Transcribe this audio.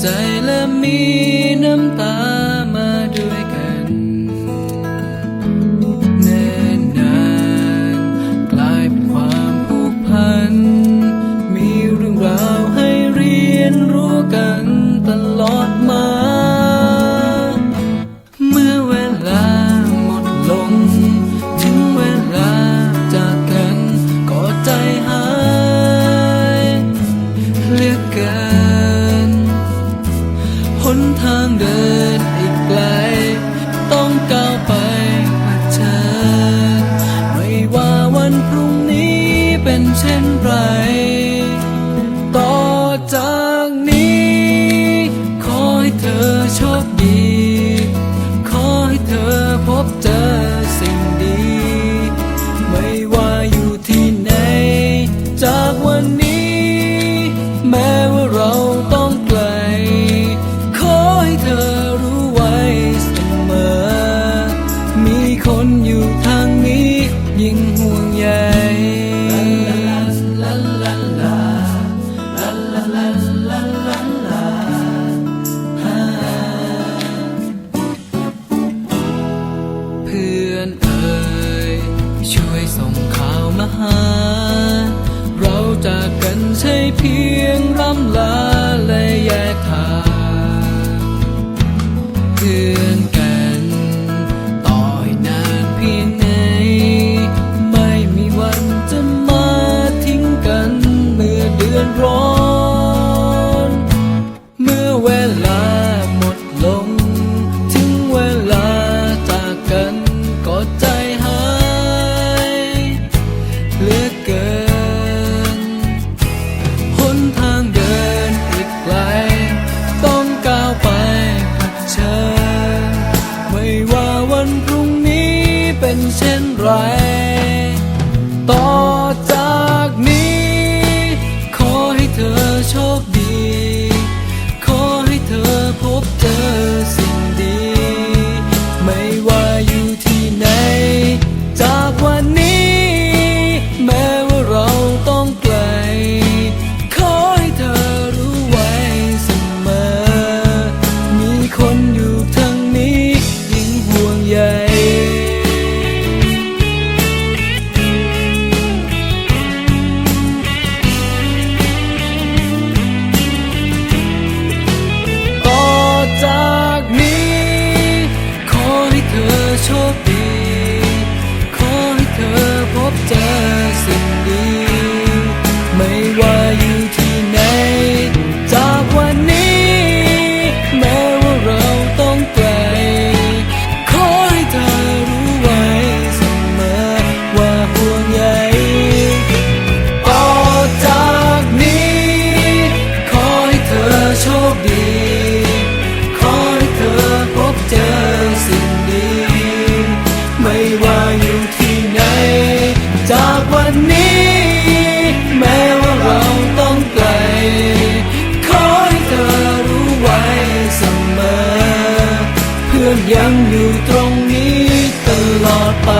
ใจและมีน้ำตา หนทางเดินอีกไกล ต้องก้าวไปเผชิญไม่ว่าวันพรุ่งนี้เป็นเช่นไร ส่งข่าวมาหา เราจากกันใช่เพียงร่ำลาและแยกทางเพื่อน talk done อนยังอยู่ตรงนี้ตลอดไป